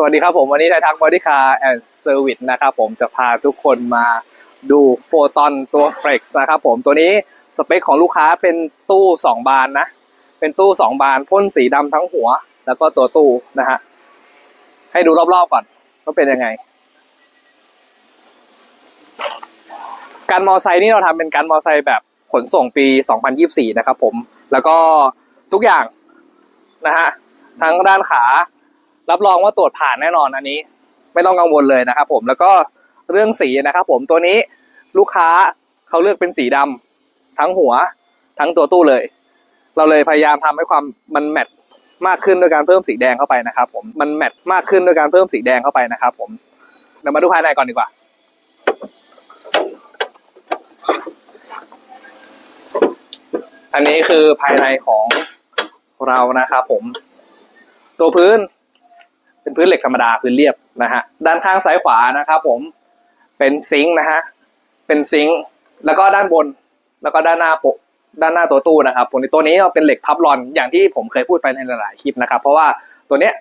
สวัสดีครับผมวันนี้ไทยทักบอดี้คาร์แอนด์เซอร์วิสนะครับผมจะพาทุกคนมาดูโฟตอนตัว Flex นะครับผมตัวนี้สเปคของลูกค้าเป็นตู้ 2 บานนะ เป็นตู้ 2 บานพ่นสีดำทั้งหัว แล้วก็ตัวตู้นะฮะให้ดูรอบๆก่อนว่าเป็นยังไง การมอไซค์นี่เราทำเป็นการมอไซค์แบบขนส่งปี 2024 นะครับผมแล้วก็ทุกอย่างนะฮะทั้งด้านขา รับรองว่าตรวจผ่านแน่นอนอันนี้ ไม่ต้องกังวลเลยนะครับผมแล้วก็เรื่องสีนะครับผมตัวนี้ลูกค้าเขาเลือกเป็นสีดำทั้งหัว ทั้งตัวตู้เลย เราเลยพยายามทำให้ความมันแมทมากขึ้นด้วยการเพิ่มสีแดงเข้าไปนะครับผมมันแมทมากขึ้นด้วยการเพิ่มสีแดงเข้าไปนะครับผมเดี๋ยวมาดูภายในก่อนดีกว่าอันนี้คือภายในของเรานะครับผม ตัวพื้น เป็นพื้นเหล็กธรรมดาพื้นเรียบนะฮะด้านข้างซ้ายขวานะครับผมเป็นซิงค์นะฮะเป็นซิงค์แล้วก็ด้านบนแล้วก็ด้านหน้าโปะด้านหน้าตัวตู้นะครับตัวนี้ตัวนี้เป็นเหล็กพับรอนอย่างที่ผมเคยพูดไปในหลายๆคลิปนะครับเพราะว่าตัวเนี้ย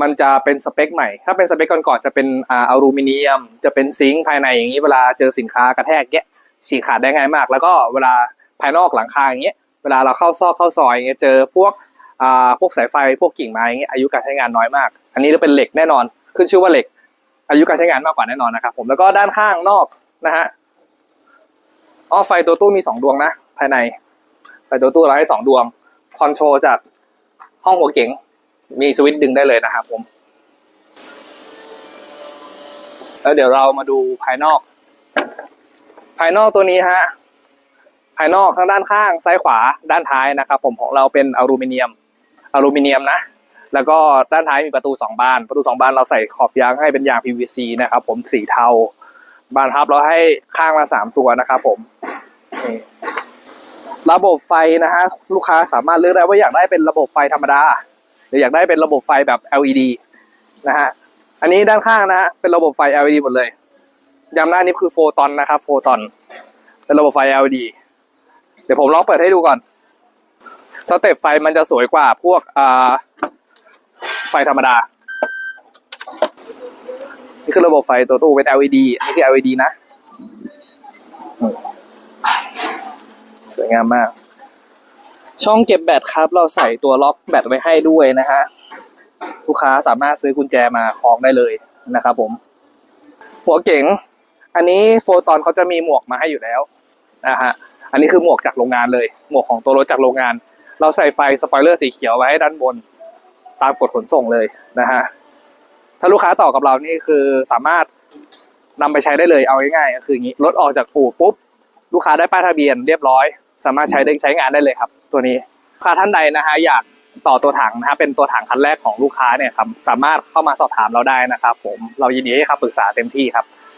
มันจะเป็นสเปคใหม่ ถ้าเป็นสเปคก่อนๆจะเป็นอ่าอลูมิเนียม จะเป็นซิงค์ภายในอย่างนี้เวลาเจอสินค้ากระแทกเงี้ยฉีกขาดได้ง่ายมาก แล้วก็เวลาภายนอกหลังคาอย่างเงี้ยเวลาเราเข้าซอกเข้าซอยอย่างเงี้ยเจอพวก พวกสายไฟพวกกิ่งไม้อย่างเงี้ยอายุการใช้งานน้อยมาก อันนี้จะเป็นเหล็กแน่นอน ขึ้นชื่อว่าเหล็ก อายุการใช้งานมากกว่าแน่นอนนะครับผมแล้วก็ด้านข้างนอกนะฮะอ้อไฟตัวตู้มีสองดวงนะ ภายในไฟตัวตู้เราให้สองดวงคอนโทรลจากห้องหัวเก๋งมีสวิตช์ดึงได้เลยนะครับผมแล้วเดี๋ยวเรามาดูภายนอก ภายนอกตัวนี้ฮะ ภายนอกทั้งด้านข้างซ้ายขวาด้านท้ายนะครับผมของเราเป็นอลูมิเนียม อลูมิเนียมนะ แล้วก็ด้านท้ายมีประตูสองบาน ประตูสองบานเราใส่ขอบยางให้เป็นยาง PVC นะครับ ผมสีเทา บานพับเราให้ข้างละสามตัวนะครับผม ระบบไฟนะฮะลูกค้าสามารถเลือกได้ว่าอยากได้เป็นระบบไฟธรรมดา หรืออยากได้เป็นระบบไฟแบบ LED นะฮะ อันนี้ด้านข้างนะฮะเป็นระบบไฟ LED หมดเลยย้ำหน้านี้คือโฟตอนนะครับโฟตอน เป็นระบบไฟ LED เดี๋ยวผมลองเปิดให้ดูก่อน สเต็ปไฟมันจะสวยกว่าพวกไฟธรรมดา นี่คือระบบไฟตัวตู้เป็น LED นี่คือ LED นะ สวยงามมาก ช่องเก็บแบตครับ เราใส่ตัวล็อกแบตไว้ให้ด้วยนะฮะ ลูกค้าสามารถซื้อกุญแจมาคล้องได้เลยนะครับผม หัวเก๋ง อันนี้โฟตอนเขาจะมีหมวกมาให้อยู่แล้วนะฮะอันนี้คือหมวกจากโรงงานเลย หมวกของตัวรถจากโรงงาน เราใส่ไฟสปอยเลอร์สีเขียวไว้ให้ด้านบนตามกฎขนส่งเลยนะฮะถ้าลูกค้าต่อกับเรานี่คือสามารถนำไปใช้ได้เลยเอาง่ายๆก็คืออย่างนี้รถออกจากอู่ปุ๊บลูกค้าได้ป้ายทะเบียนเรียบร้อย สามารถใช้ได้ใช้งานได้เลยครับ ตัวนี้ลูกค้าท่านใดนะฮะอยากต่อตัวถังนะฮะเป็นตัวถังคันแรกของลูกค้าเนี่ยครับสามารถเข้ามาสอบถามเราได้นะครับ ผมเรายินดีให้คำปรึกษาเต็มที่ครับ